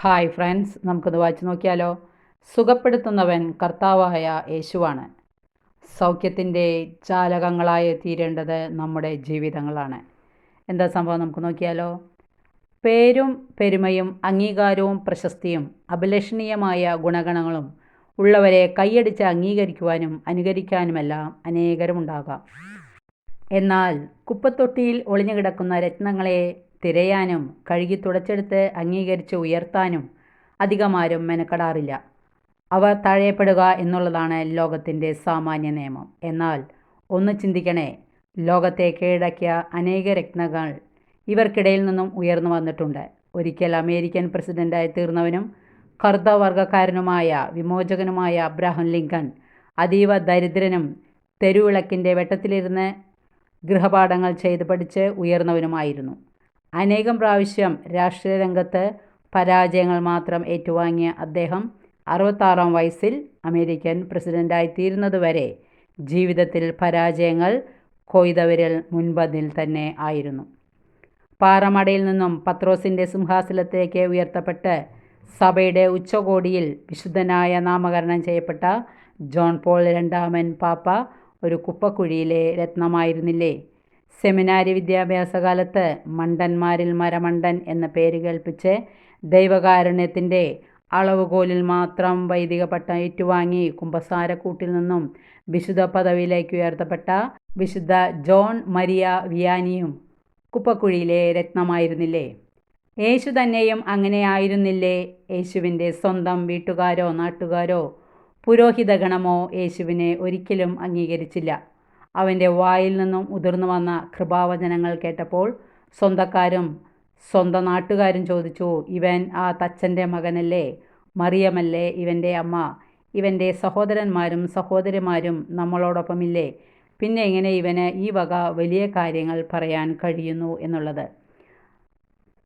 Hi friends നമുക്കൊന്ന് വായിച്ചു നോക്കിയാലോ? സുഖപ്പെടുത്തുന്നവൻ കർത്താവായ യേശുവാണ്. സൗഖ്യത്തിന്റെ ചാലകങ്ങളായി തീരേണ്ടത് നമ്മുടെ ജീവിതങ്ങളാണ്. എന്താ സംഭവം നമുക്ക് നോക്കിയാലോ? പേരും പെരുമയും അംഗീകാരവും പ്രശസ്തിയും അഭിലഷണീയമായ ഗുണഗണങ്ങളും ഉള്ളവരെ കൈയടിച്ച് അംഗീകരിക്കുവാനും അനുകരിക്കാനുമെല്ലാം അനേകരുമുണ്ടാകാം. എന്നാൽ കുപ്പത്തൊട്ടിയിൽ ഒളിഞ്ഞു കിടക്കുന്ന രത്നങ്ങളെ തിരയാനും കഴുകി തുടച്ചെടുത്ത് അംഗീകരിച്ച് ഉയർത്താനും അധികമാരും മെനക്കെടാറില്ല. അവർ തഴയപ്പെടുക എന്നുള്ളതാണ് ലോകത്തിന്റെ സാമാന്യ നിയമം. എന്നാൽ ഒന്ന് ചിന്തിക്കണേ ലോകത്തെ കീഴടക്കിയ അനേക രത്നങ്ങൾ ഇവർക്കിടയിൽ നിന്നും ഉയർന്നു വന്നിട്ടുണ്ട്. ഒരിക്കൽ അമേരിക്കൻ പ്രസിഡന്റായി തീർന്നവനും കർദ്ദവർഗക്കാരനുമായ വിമോചകനുമായ അബ്രാഹം ലിങ്കൺ അതീവ ദരിദ്രനും തെരുവിളക്കിന്റെ വെട്ടത്തിലിരുന്ന് ഗൃഹപാഠങ്ങൾ ചെയ്ത് പഠിച്ച് ഉയർന്നവനുമായിരുന്നു. അനേകം പ്രാവശ്യം രാഷ്ട്രീയ രംഗത്ത് പരാജയങ്ങൾ മാത്രം ഏറ്റുവാങ്ങിയ അദ്ദേഹം അറുപത്താറാം വയസ്സിൽ അമേരിക്കൻ പ്രസിഡന്റായി തീരുന്നതുവരെ ജീവിതത്തിൽ പരാജയങ്ങൾ കൊയ്തവരിൽ മുൻപതിൽ തന്നെ ആയിരുന്നു. പാറമടയിൽ നിന്നും പത്രോസിന്റെ സിംഹാസനത്തിലേക്ക് ഉയർത്തപ്പെട്ട് സഭയുടെ ഉച്ചകോടിയിൽ വിശുദ്ധനായ നാമകരണം ചെയ്യപ്പെട്ട ജോൺ പോൾ രണ്ടാമൻ പാപ്പ ഒരു കുപ്പക്കുഴിയിലെ രത്നമായിരുന്നില്ലേ? സെമിനാരി വിദ്യാഭ്യാസ കാലത്ത് മണ്ടന്മാരിൽ മരമണ്ടൻ എന്ന പേര് കേൾപ്പിച്ച് ദൈവകാരുണ്യത്തിന്റെ അളവുകോലിൽ മാത്രം വൈദിക പട്ടം ഏറ്റുവാങ്ങി കുമ്പസാരക്കൂട്ടിൽ നിന്നും വിശുദ്ധ പദവിയിലേക്ക് ഉയർത്തപ്പെട്ട വിശുദ്ധ ജോൺ മരിയ വിയാനിയും കുപ്പക്കുഴിയിലെ രത്നമായിരുന്നില്ലേ? യേശു തന്നെയും അങ്ങനെയായിരുന്നില്ലേ യേശുവിന്റെ സ്വന്തം വീട്ടുകാരോ നാട്ടുകാരോ പുരോഹിതഗണമോ യേശുവിനെ ഒരിക്കലും അംഗീകരിച്ചില്ല. അവന്റെ വായിൽ നിന്നും ഉതിർന്നു വന്ന കൃപാവചനങ്ങൾ കേട്ടപ്പോൾ സ്വന്തക്കാരും സ്വന്തം നാട്ടുകാരും ചോദിച്ചു ഇവൻ ആ തച്ചന്റെ മകനല്ലേ? മറിയമല്ലേ ഇവന്റെ അമ്മ? ഇവന്റെ സഹോദരന്മാരും സഹോദരിമാരും നമ്മളോടൊപ്പമില്ലേ? പിന്നെ എങ്ങനെ ഇവന് ഈ വക വലിയ കാര്യങ്ങൾ പറയാൻ കഴിയുന്നു എന്നുള്ളത്.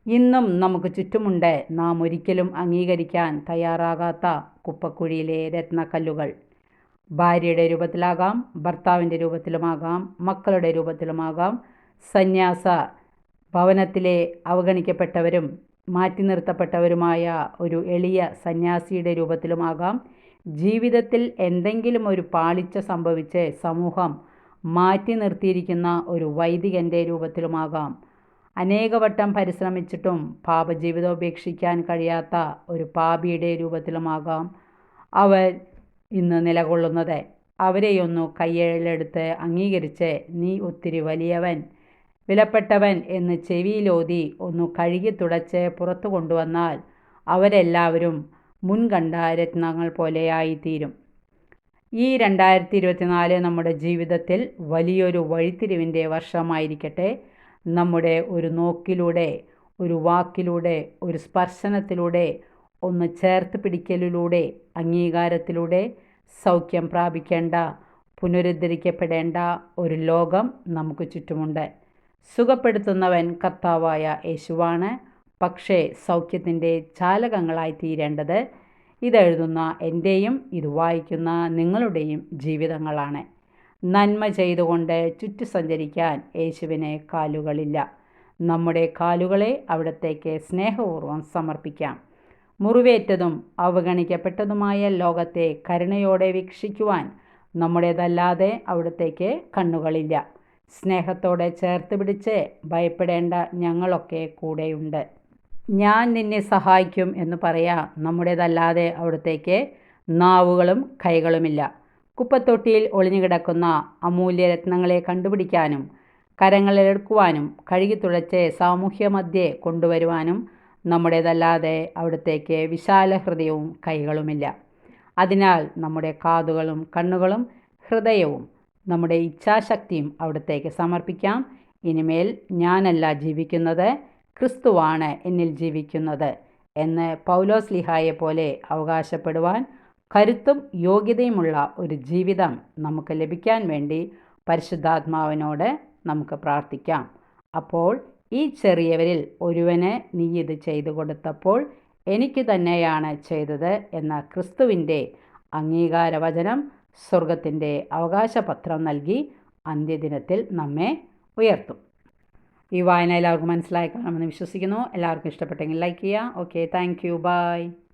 ഇന്നും നമുക്ക് ചുറ്റുമുണ്ട്. നാം ഒരിക്കലും അംഗീകരിക്കാൻ തയ്യാറാകാത്ത കുപ്പക്കുഴിയിലെ രത്നക്കല്ലുകൾ. ഭാര്യയുടെ രൂപത്തിലാകാം ഭർത്താവിന്റെ രൂപത്തിലുമാകാം മക്കളുടെ രൂപത്തിലുമാകാം. സന്യാസ ഭവനത്തിലെ അവഗണിക്കപ്പെട്ടവരും മാറ്റി നിർത്തപ്പെട്ടവരുമായ ഒരു എളിയ സന്യാസിയുടെ രൂപത്തിലുമാകാം. ജീവിതത്തിൽ എന്തെങ്കിലും ഒരു പാളിച്ച സംഭവിച്ച് സമൂഹം മാറ്റി നിർത്തിയിരിക്കുന്ന ഒരു വൈദികന്റെ രൂപത്തിലുമാകാം. അനേകവട്ടം പരിശ്രമിച്ചിട്ടും പാപജീവിതം ഉപേക്ഷിക്കാൻ കഴിയാത്ത ഒരു പാപിയുടെ രൂപത്തിലുമാകാം. അവർ ഇന്ന് നിലകൊള്ളുന്നത്. അവരെയൊന്നു കയ്യിലെടുത്ത് അംഗീകരിച്ച് നീ ഒത്തിരി വലിയവൻ വിലപ്പെട്ടവൻ എന്ന് ചെവിയിലോതി ഒന്നു കഴുകി തുടച്ച് പുറത്തു കൊണ്ടുവന്നാൽ അവരെല്ലാവരും മുൻകണ്ട രത്നങ്ങൾ പോലെയായിത്തീരും. ഈ രണ്ടായിരത്തി ഇരുപത്തിനാല് നമ്മുടെ ജീവിതത്തിൽ വലിയൊരു വഴിത്തിരിവിന്റെ വർഷമായിരിക്കട്ടെ. നമ്മുടെ ഒരു നോക്കിലൂടെ ഒരു വാക്കിലൂടെ ഒരു സ്പർശനത്തിലൂടെ ഒന്ന് ചേർത്ത് പിടിക്കലിലൂടെ അംഗീകാരത്തിലൂടെ സൗഖ്യം പ്രാപിക്കേണ്ട പുനരുദ്ധരിക്കപ്പെടേണ്ട ഒരു ലോകം നമുക്ക് ചുറ്റുമുണ്ട്. സുഖപ്പെടുത്തുന്നവൻ കർത്താവായ യേശുവാണ്. പക്ഷേ സൗഖ്യത്തിന്റെ ചാലകങ്ങളായി തീരേണ്ടത് ഇതെഴുതുന്ന എന്റെയും ഇത് വായിക്കുന്ന നിങ്ങളുടെയും ജീവിതങ്ങളാണ്. നന്മ ചെയ്തുകൊണ്ട് ചുറ്റു സഞ്ചരിക്കാൻ യേശുവിന് കാലുകളില്ല. നമ്മുടെ കാലുകളെ അവിടത്തേക്ക് സ്നേഹപൂർവം സമർപ്പിക്കാം. മുറിവേറ്റതും അവഗണിക്കപ്പെട്ടതുമായ ലോകത്തെ കരുണയോടെ വീക്ഷിക്കുവാൻ നമ്മുടേതല്ലാതെ അവിടത്തേക്ക് കണ്ണുകളില്ല. സ്നേഹത്തോടെ ചേർത്ത് പിടിച്ച് ഭയപ്പെടേണ്ട ഞങ്ങളൊക്കെ കൂടെയുണ്ട്. ഞാൻ നിന്നെ സഹായിക്കും എന്ന് പറയാ നമ്മുടേതല്ലാതെ അവിടത്തേക്ക് നാവുകളും കൈകളുമില്ല. കുപ്പത്തൊട്ടിയിൽ ഒളിഞ്ഞുകിടക്കുന്ന അമൂല്യരത്നങ്ങളെ കണ്ടുപിടിക്കാനും കരങ്ങളിലെടുക്കുവാനും കഴുകി തുഴച്ച് സാമൂഹ്യ മധ്യേ കൊണ്ടുവരുവാനും നമ്മുടേതല്ലാതെ അവിടത്തേക്ക് വിശാല ഹൃദയവും കൈകളുമില്ല. അതിനാൽ നമ്മുടെ കാതുകളും കണ്ണുകളും ഹൃദയവും നമ്മുടെ ഇച്ഛാശക്തിയും അവിടത്തേക്ക് സമർപ്പിക്കാം. ഇനിമേൽ ഞാനല്ല ജീവിക്കുന്നത് ക്രിസ്തുവാണ് എന്നിൽ ജീവിക്കുന്നത് എന്ന് പൗലോസ് ലിഹായെ പോലെ അവകാശപ്പെടുവാൻ കരുത്തും യോഗ്യതയുമുള്ള ഒരു ജീവിതം നമുക്ക് ലഭിക്കാൻ വേണ്ടി പരിശുദ്ധാത്മാവിനോട് നമുക്ക് പ്രാർത്ഥിക്കാം. അപ്പോൾ ഈ ചെറിയവരിൽ ഒരുവന് നീ ഇത് ചെയ്തു കൊടുത്തപ്പോൾ എനിക്ക് തന്നെയാണ് ചെയ്തത് എന്ന ക്രിസ്തുവിന്റെ അംഗീകാരവചനം സ്വർഗത്തിന്റെ അവകാശപത്രം നൽകി അന്ത്യദിനത്തിൽ നമ്മെ ഉയർത്തും. ഈ വായന എല്ലാവർക്കും മനസ്സിലായി കാണുമെന്ന് വിശ്വസിക്കുന്നു. എല്ലാവർക്കും ഇഷ്ടപ്പെട്ടെങ്കിൽ ലൈക്ക് ചെയ്യുക. Okay thank you by